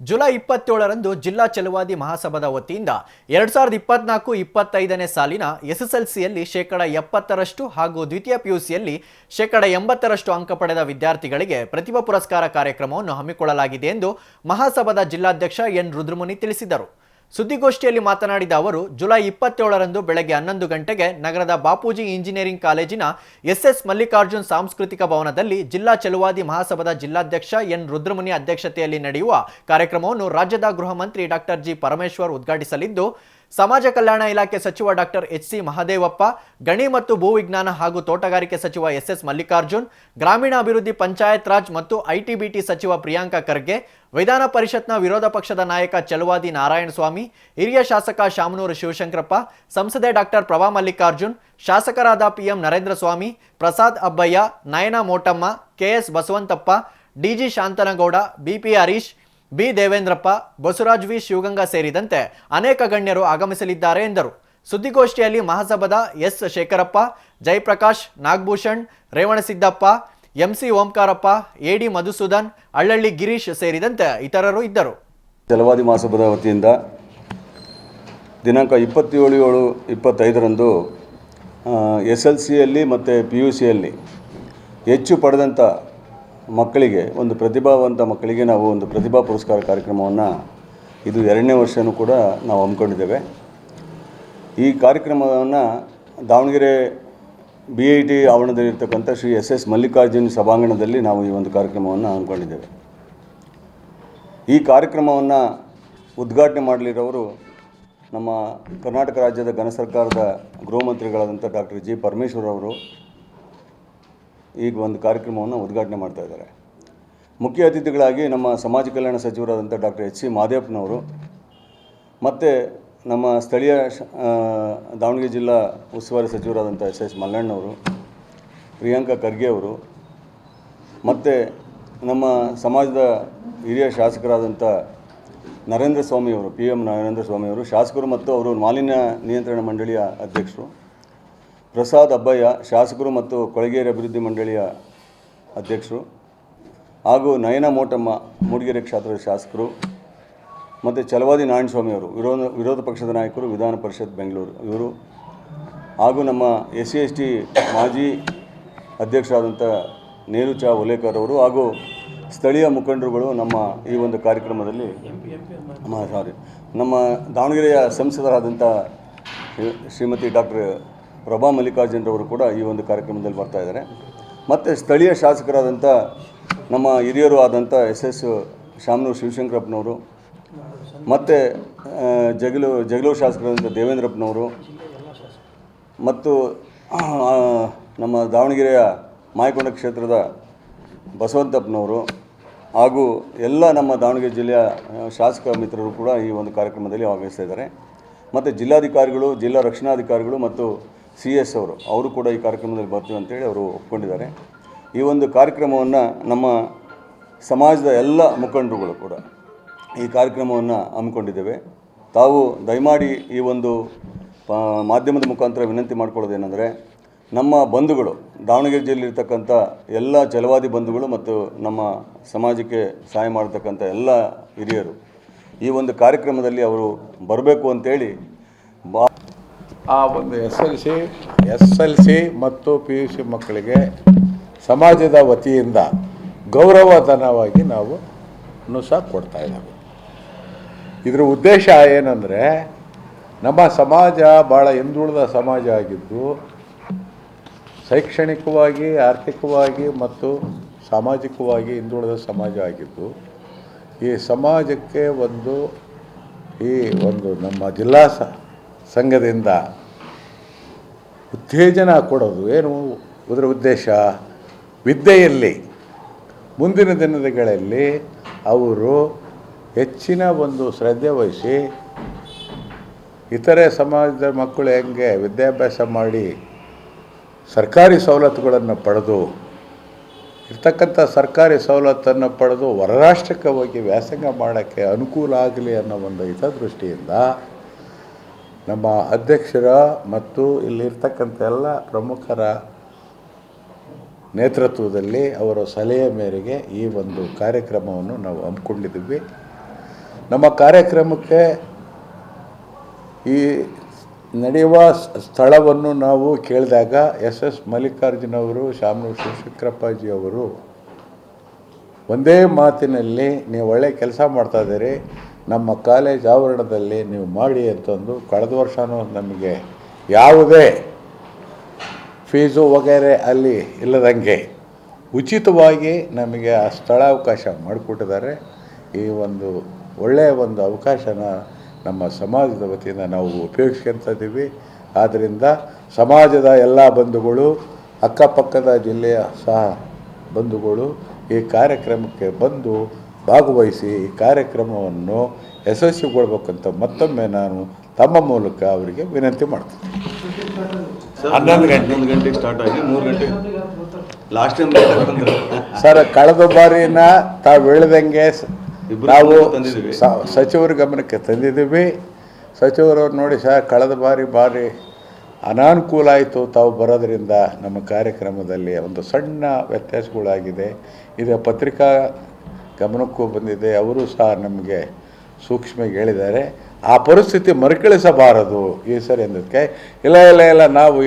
July ಇಪ್ಪತ್ತೇಳರಂದು ಜಿಲ್ಲಾ ಚಲುವಾದಿ ಮಹಾಸಭಾದ ವತಿಯಿಂದ ಎರಡ್ ಸಾವಿರದ ಇಪ್ಪತ್ನಾಲ್ಕು ಇಪ್ಪತ್ತೈದನೇ ಸಾಲಿನ ಎಸ್ಎಸ್ಎಲ್ಸಿಯಲ್ಲಿ ಶೇಕಡ ಎಪ್ಪತ್ತರಷ್ಟು ಹಾಗೂ ದ್ವಿತೀಯ ಪಿಯುಸಿಯಲ್ಲಿ ಶೇಕಡ ಎಂಬತ್ತರಷ್ಟು ಅಂಕ ಪಡೆದ ವಿದ್ಯಾರ್ಥಿಗಳಿಗೆ ಪ್ರತಿಭಾ ಪುರಸ್ಕಾರ ಕಾರ್ಯಕ್ರಮವನ್ನು ಹಮ್ಮಿಕೊಳ್ಳಲಾಗಿದೆ ಎಂದು ಮಹಾಸಭಾದ ಜಿಲ್ಲಾಧ್ಯಕ್ಷ ಎನ್ ರುದ್ರಮುನಿ ತಿಳಿಸಿದರು. ಸುದ್ದಿಗೋಷ್ಠಿಯಲ್ಲಿ ಮಾತನಾಡಿದ ಅವರು, ಜುಲೈ ಇಪ್ಪತ್ತೇಳರಂದು ಬೆಳಗ್ಗೆ ಹನ್ನೊಂದು ಗಂಟೆಗೆ ನಗರದ ಬಾಪೂಜಿ ಇಂಜಿನಿಯರಿಂಗ್ ಕಾಲೇಜಿನ ಎಸ್ಎಸ್ ಮಲ್ಲಿಕಾರ್ಜುನ್ ಸಾಂಸ್ಕೃತಿಕ ಭವನದಲ್ಲಿ ಜಿಲ್ಲಾ ಚಲುವಾದಿ ಮಹಾಸಭಾದ ಜಿಲ್ಲಾಧ್ಯಕ್ಷ ಎನ್ ರುದ್ರಮುನಿ ಅಧ್ಯಕ್ಷತೆಯಲ್ಲಿ ನಡೆಯುವ ಕಾರ್ಯಕ್ರಮವನ್ನು ರಾಜ್ಯದ ಗೃಹ ಮಂತ್ರಿ ಡಾಕ್ಟರ್ ಜಿ ಪರಮೇಶ್ವರ್ ಉದ್ಘಾಟಿಸಲಿದ್ದು ಸಮಾಜ ಕಲ್ಯಾಣ ಇಲಾಖೆ ಸಚಿವ ಡಾಕ್ಟರ್ ಎಚ್ ಸಿ ಮಹದೇವಪ್ಪ, ಗಣಿ ಮತ್ತು ಭೂವಿಜ್ಞಾನ ಹಾಗೂ ತೋಟಗಾರಿಕೆ ಸಚಿವ ಎಸ್ ಎಸ್ ಮಲ್ಲಿಕಾರ್ಜುನ್, ಗ್ರಾಮೀಣಾಭಿವೃದ್ಧಿ ಪಂಚಾಯತ್ ರಾಜ್ ಮತ್ತು ಐಟಿಬಿಟಿ ಸಚಿವ ಪ್ರಿಯಾಂಕ ಖರ್ಗೆ, ವಿಧಾನ ಪರಿಷತ್ನ ವಿರೋಧ ಪಕ್ಷದ ನಾಯಕ ಚಲುವಾದಿ ನಾರಾಯಣಸ್ವಾಮಿ, ಹಿರಿಯ ಶಾಸಕ ಶಾಮನೂರು ಶಿವಶಂಕರಪ್ಪ, ಸಂಸದೆ ಡಾಕ್ಟರ್ ಪ್ರಭಾ ಮಲ್ಲಿಕಾರ್ಜುನ್, ಶಾಸಕರಾದ PM Narendra Swamy Prasad Abbaiah, Nayana Motamma, KS Basavanthappa DG Shanthanagouda BP Harish B. Devendrappa, Basavaraj V. Shivaganga ಸೇರಿದಂತೆ ಅನೇಕ ಗಣ್ಯರು ಆಗಮಿಸಲಿದ್ದಾರೆ ಎಂದರು. ಸುದ್ದಿಗೋಷ್ಠಿಯಲ್ಲಿ ಮಹಾಸಭಾದ S. Shekharappa, Jayaprakash, Nagabhushan, Revanasiddappa MC Omkarappa AD Madhusudan Allalli Girish ಸೇರಿದಂತೆ ಇತರರು ಇದ್ದರು. ಜಲವಾದಿ ಮಹಾಸಭಾದ ವತಿಯಿಂದ ದಿನಾಂಕ ಇಪ್ಪತ್ತೇಳು ಏಳು ಇಪ್ಪತ್ತೈದರಂದು ಎಸ್. ಎಲ್. ಸಿಯಲ್ಲಿ ಮತ್ತು ಪಿ. ಯು. ಸಿಯಲ್ಲಿ ಹೆಚ್ಚು ಪಡೆದಂಥ ಮಕ್ಕಳಿಗೆ, ಒಂದು ಪ್ರತಿಭಾವಂತ ಮಕ್ಕಳಿಗೆ ನಾವು ಒಂದು ಪ್ರತಿಭಾ ಪುರಸ್ಕಾರ ಕಾರ್ಯಕ್ರಮವನ್ನು ಇದು ಎರಡನೇ ವರ್ಷವೂ ಕೂಡ ನಾವು ಹಮ್ಮಿಕೊಂಡಿದ್ದೇವೆ. ಈ ಕಾರ್ಯಕ್ರಮವನ್ನು ದಾವಣಗೆರೆ ಬಿ ಐ ಟಿ ಆವರಣದಲ್ಲಿರ್ತಕ್ಕಂಥ ಶ್ರೀ ಎಸ್ ಎಸ್ ಮಲ್ಲಿಕಾರ್ಜುನ್ ಸಭಾಂಗಣದಲ್ಲಿ ನಾವು ಈ ಒಂದು ಕಾರ್ಯಕ್ರಮವನ್ನು ಹಮ್ಮಿಕೊಂಡಿದ್ದೇವೆ. ಈ ಕಾರ್ಯಕ್ರಮವನ್ನು ಉದ್ಘಾಟನೆ ಮಾಡಲಿರೋರು ನಮ್ಮ ಕರ್ನಾಟಕ ರಾಜ್ಯದ ಘನ ಸರ್ಕಾರದ ಗೃಹ ಮಂತ್ರಿಗಳಾದಂಥ ಡಾಕ್ಟರ್ ಜಿ ಪರಮೇಶ್ವರ್ ಅವರು ಈಗ ಒಂದು ಕಾರ್ಯಕ್ರಮವನ್ನು ಉದ್ಘಾಟನೆ ಮಾಡ್ತಾ ಇದ್ದಾರೆ. ಮುಖ್ಯ ಅತಿಥಿಗಳಾಗಿ ನಮ್ಮ ಸಮಾಜ ಕಲ್ಯಾಣ ಸಚಿವರಾದಂಥ ಡಾಕ್ಟರ್ ಎಚ್ ಸಿ ಮಾದೇಪ್ಪನವರು, ಮತ್ತು ನಮ್ಮ ಸ್ಥಳೀಯ ದಾವಣಗೆರೆ ಜಿಲ್ಲಾ ಉಸ್ತುವಾರಿ ಸಚಿವರಾದಂಥ ಎಸ್ ಎಸ್ ಮಲ್ಲಣ್ಣವರು, ಪ್ರಿಯಾಂಕಾ ಖರ್ಗೆ ಅವರು, ಮತ್ತು ನಮ್ಮ ಸಮಾಜದ ಹಿರಿಯ ಶಾಸಕರಾದಂಥ ನರೇಂದ್ರ ಸ್ವಾಮಿಯವರು ಪಿ ಎಂ ನರೇಂದ್ರ ಸ್ವಾಮಿಯವರು ಶಾಸಕರು ಮತ್ತು ಅವರು ಮಾಲಿನ್ಯ ನಿಯಂತ್ರಣ ಮಂಡಳಿಯ ಅಧ್ಯಕ್ಷರು ಪ್ರಸಾದ್ ಅಬ್ಬಯ್ಯ, ಶಾಸಕರು ಮತ್ತು ಕೊಳಗೇರಿ ಅಭಿವೃದ್ಧಿ ಮಂಡಳಿಯ ಅಧ್ಯಕ್ಷರು ಹಾಗೂ ನಯನ ಮೋಟಮ್ಮ, ಮೂಡಿಗೆರೆ ಕ್ಷೇತ್ರದ ಶಾಸಕರು ಮತ್ತು ಚಲವಾದಿ ನಾರಾಯಣಸ್ವಾಮಿ ಅವರು, ವಿರೋಧ ವಿರೋಧ ಪಕ್ಷದ ನಾಯಕರು, ವಿಧಾನ ಪರಿಷತ್ ಬೆಂಗಳೂರು. ಇವರು ಹಾಗೂ ನಮ್ಮ ಎಸ್ ಸಿ ಎಸ್ ಟಿ ಮಾಜಿ ಅಧ್ಯಕ್ಷರಾದಂಥ ನೇರು ಚಾ ಒಲೇಕರ್ ಅವರು ಹಾಗೂ ಸ್ಥಳೀಯ ಮುಖಂಡರುಗಳು ನಮ್ಮ ಈ ಒಂದು ಕಾರ್ಯಕ್ರಮದಲ್ಲಿ ಸಾರಿ ನಮ್ಮ ದಾವಣಗೆರೆಯ ಸಂಸದರಾದಂಥ ಶ್ರೀ- ಶ್ರೀಮತಿ ಡಾಕ್ಟರ್ ಪ್ರಭಾ ಮಲ್ಲಿಕಾರ್ಜುನರವರು ಕೂಡ ಈ ಒಂದು ಕಾರ್ಯಕ್ರಮದಲ್ಲಿ ಬರ್ತಾ ಇದ್ದಾರೆ. ಮತ್ತು ಸ್ಥಳೀಯ ಶಾಸಕರಾದಂಥ ನಮ್ಮ ಹಿರಿಯರು ಆದಂಥ ಎಸ್ ಎಸ್ ಶಾಮನೂರು ಶಿವಶಂಕರಪ್ಪನವರು, ಮತ್ತು ಜಗಲು ಜಗಳೂರು ಶಾಸಕರಾದಂಥ ದೇವೇಂದ್ರಪ್ಪನವರು, ಮತ್ತು ನಮ್ಮ ದಾವಣಗೆರೆಯ ಮಾಯಕೊಂಡ ಕ್ಷೇತ್ರದ ಬಸವಂತಪ್ಪನವರು ಹಾಗೂ ಎಲ್ಲ ನಮ್ಮ ದಾವಣಗೆರೆ ಜಿಲ್ಲೆಯ ಶಾಸಕ ಮಿತ್ರರು ಕೂಡ ಈ ಒಂದು ಕಾರ್ಯಕ್ರಮದಲ್ಲಿ ಭಾಗವಹಿಸ್ತಾ ಇದ್ದಾರೆ. ಮತ್ತು ಜಿಲ್ಲಾಧಿಕಾರಿಗಳು, ಜಿಲ್ಲಾ ರಕ್ಷಣಾಧಿಕಾರಿಗಳು ಮತ್ತು ಸಿ ಎಸ್ ಅವರು ಅವರು ಕೂಡ ಈ ಕಾರ್ಯಕ್ರಮದಲ್ಲಿ ಬರ್ತೀವಿ ಅಂತೇಳಿ ಅವರು ಒಪ್ಕೊಂಡಿದ್ದಾರೆ. ಈ ಒಂದು ಕಾರ್ಯಕ್ರಮವನ್ನು ನಮ್ಮ ಸಮಾಜದ ಎಲ್ಲ ಮುಖಂಡರುಗಳು ಕೂಡ ಈ ಕಾರ್ಯಕ್ರಮವನ್ನು ಹಮ್ಮಿಕೊಂಡಿದ್ದೇವೆ. ತಾವು ದಯಮಾಡಿ ಈ ಒಂದು ಮಾಧ್ಯಮದ ಮುಖಾಂತರ ವಿನಂತಿ ಮಾಡ್ಕೊಳ್ಳೋದೇನೆಂದರೆ, ನಮ್ಮ ಬಂಧುಗಳು ದಾವಣಗೆರೆ ಜಿಲ್ಲೆಯಲ್ಲಿರ್ತಕ್ಕಂಥ ಎಲ್ಲ ಜಲವಾದಿ ಬಂಧುಗಳು ಮತ್ತು ನಮ್ಮ ಸಮಾಜಕ್ಕೆ ಸಹಾಯ ಮಾಡತಕ್ಕಂಥ ಎಲ್ಲ ಹಿರಿಯರು, ಈ ಒಂದು ಕಾರ್ಯಕ್ರಮದಲ್ಲಿ ಅವರು ಬರಬೇಕು ಅಂತೇಳಿ ಬಾ ಆ ಒಂದು S L C S L C ಮತ್ತು ಪಿ ಯು ಸಿ ಮಕ್ಕಳಿಗೆ ಸಮಾಜದ ವತಿಯಿಂದ ಗೌರವಧನವಾಗಿ ನಾವು ಸಹ ಕೊಡ್ತಾ ಇದ್ದೇವೆ. ಇದರ ಉದ್ದೇಶ ಏನಂದರೆ, ನಮ್ಮ ಸಮಾಜ ಭಾಳ ಹಿಂದುಳಿದ ಸಮಾಜ ಆಗಿದ್ದು, ಶೈಕ್ಷಣಿಕವಾಗಿ, ಆರ್ಥಿಕವಾಗಿ ಮತ್ತು ಸಾಮಾಜಿಕವಾಗಿ ಹಿಂದುಳಿದ ಸಮಾಜ ಆಗಿದ್ದು, ಈ ಸಮಾಜಕ್ಕೆ ಒಂದು, ಈ ಒಂದು ನಮ್ಮ ಜಿಲ್ಲಾ ಸಂಘದಿಂದ ಉತ್ತೇಜನ ಕೊಡೋದು ಏನು ಅದರ ಉದ್ದೇಶ? ವಿದ್ಯೆಯಲ್ಲಿ. ಮುಂದಿನ ದಿನಗಳಲ್ಲಿ ಅವರು ಹೆಚ್ಚಿನ ಒಂದು ಶ್ರದ್ಧೆ ವಹಿಸಿ ಇತರೆ ಸಮಾಜದ ಮಕ್ಕಳು ಹೆಂಗೆ ವಿದ್ಯಾಭ್ಯಾಸ ಮಾಡಿ ಸರ್ಕಾರಿ ಸವಲತ್ತುಗಳನ್ನು ಪಡೆದು, ಇರ್ತಕ್ಕಂಥ ಸರ್ಕಾರಿ ಸವಲತ್ತನ್ನು ಪಡೆದು ಹೊರರಾಷ್ಟ್ರಕ್ಕೆ ಹೋಗಿ ವ್ಯಾಸಂಗ ಮಾಡೋಕ್ಕೆ ಅನುಕೂಲ ಆಗಲಿ ಅನ್ನೋ ಒಂದು ಹಿತದೃಷ್ಟಿಯಿಂದ ನಮ್ಮ ಅಧ್ಯಕ್ಷರ ಮತ್ತು ಇಲ್ಲಿರ್ತಕ್ಕಂಥ ಎಲ್ಲ ಪ್ರಮುಖರ ನೇತೃತ್ವದಲ್ಲಿ ಅವರ ಸಲಹೆ ಮೇರೆಗೆ ಈ ಒಂದು ಕಾರ್ಯಕ್ರಮವನ್ನು ನಾವು ಹಮ್ಮಿಕೊಂಡಿದ್ದೀವಿ. ನಮ್ಮ ಕಾರ್ಯಕ್ರಮಕ್ಕೆ ಈ ನಡೆಯುವ ಸ್ಥಳವನ್ನು ನಾವು ಕೇಳಿದಾಗ ಎಸ್ ಎಸ್ ಮಲ್ಲಿಕಾರ್ಜುನ ಅವರು ಶಾಮನೂರು ಶಿವಶಂಕರಪ್ಪಾಜಿ ಅವರು, ಒಂದೇ ಮಾತಿನಲ್ಲಿ ನೀವು ಒಳ್ಳೆ ಕೆಲಸ ಮಾಡ್ತಾ ಇದ್ದೀರಿ ನಮ್ಮ ಕಾಲೇಜ್ ಆವರಣದಲ್ಲಿ ನೀವು ಮಾಡಿ ಅಂತಂದು ಕಳೆದ ವರ್ಷವೂ ನಮಗೆ ಯಾವುದೇ ಫೀಸು ವಗೇರೆ ಅಲ್ಲಿ ಇಲ್ಲದಂಗೆ ಉಚಿತವಾಗಿ ನಮಗೆ ಆ ಸ್ಥಳಾವಕಾಶ ಮಾಡಿಕೊಟ್ಟಿದ್ದಾರೆ. ಈ ಒಂದು ಒಳ್ಳೆಯ ಒಂದು ಅವಕಾಶನ ನಮ್ಮ ಸಮಾಜದ ವತಿಯಿಂದ ನಾವು ಉಪಯೋಗಿಸ್ಕೊಂತಿದ್ದೀವಿ ಆದ್ದರಿಂದ ಸಮಾಜದ ಎಲ್ಲ ಬಂಧುಗಳು, ಅಕ್ಕಪಕ್ಕದ ಜಿಲ್ಲೆಯ ಸಹ ಬಂಧುಗಳು ಈ ಕಾರ್ಯಕ್ರಮಕ್ಕೆ ಬಂದು ಭಾಗವಹಿಸಿ ಈ ಕಾರ್ಯಕ್ರಮವನ್ನು ಯಶಸ್ವಿಗೊಳ್ಬೇಕಂತ ಮತ್ತೊಮ್ಮೆ ನಾನು ತಮ್ಮ ಮೂಲಕ ಅವರಿಗೆ ವಿನಂತಿ ಮಾಡ್ತೀನಿ. ಹನ್ನೊಂದು ಗಂಟೆ. ಒಂದು ಗಂಟೆಗೆ ಸ್ಟಾರ್ಟ್ ಆಗಿ ಮೂರು ಗಂಟೆ. ಲಾಸ್ಟ್ ಟೈಮ್ ಸರ್ ಕಳೆದ ಬಾರಿನ ತಾವು ಹೇಳ್ದಂಗೆ ನಾವು. ಸಚಿವರ ಗಮನಕ್ಕೆ ತಂದಿದ್ದೀವಿ. ಸಚಿವರು ನೋಡಿ ಸರ್ ಕಳೆದ ಬಾರಿ ಬಾರಿ ಅನಾನುಕೂಲ ಆಯಿತು ತಾವು ಬರೋದ್ರಿಂದ ನಮ್ಮ ಕಾರ್ಯಕ್ರಮದಲ್ಲಿ ಒಂದು ಸಣ್ಣ ವ್ಯತ್ಯಾಸಗಳಾಗಿದೆ. ಇದು ಪತ್ರಿಕಾ ಗಮನಕ್ಕೂ ಬಂದಿದೆ. ಅವರು ಸಹ ನಮಗೆ ಸೂಕ್ಷ್ಮವಾಗಿ ಹೇಳಿದ್ದಾರೆ. ಆ ಪರಿಸ್ಥಿತಿ ಮರುಕಳಿಸಬಾರದು. ಈ ಸರಿ ಅಂದಕ್ಕೆ ಇಲ್ಲ ಇಲ್ಲ ಇಲ್ಲ, ನಾವು